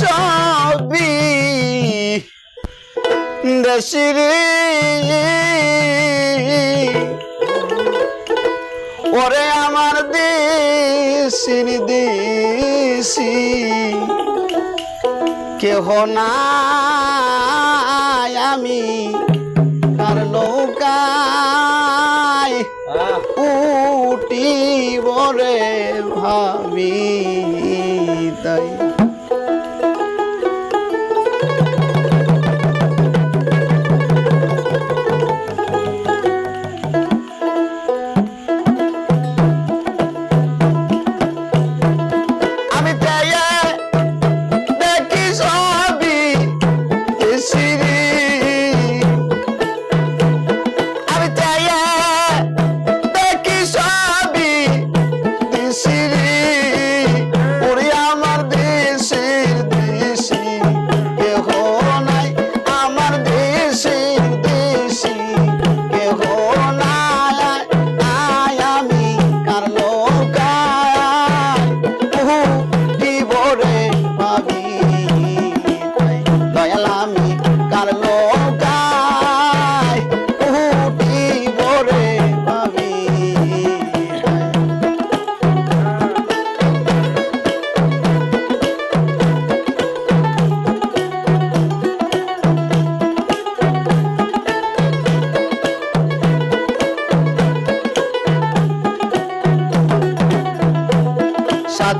সবই দেশিরে ওরে আমার দেশির দেশি। কেহ নাই আমি কার নৌকায় উটি বরে ভাবি তাই।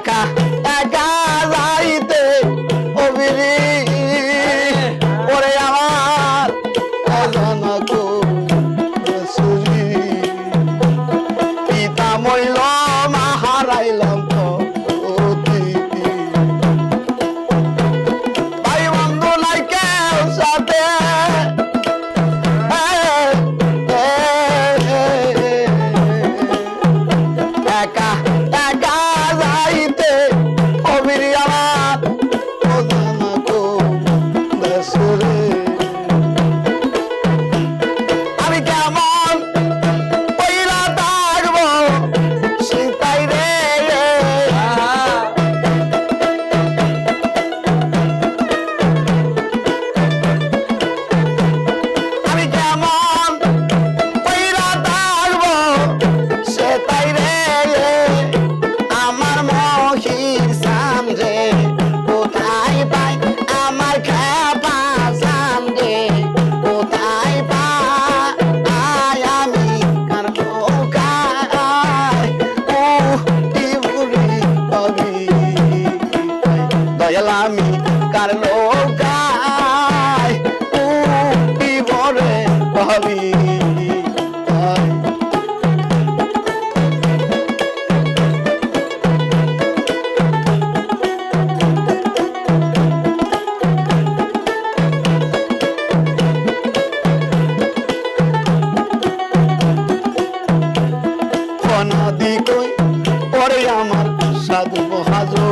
cá. সাধু হাজর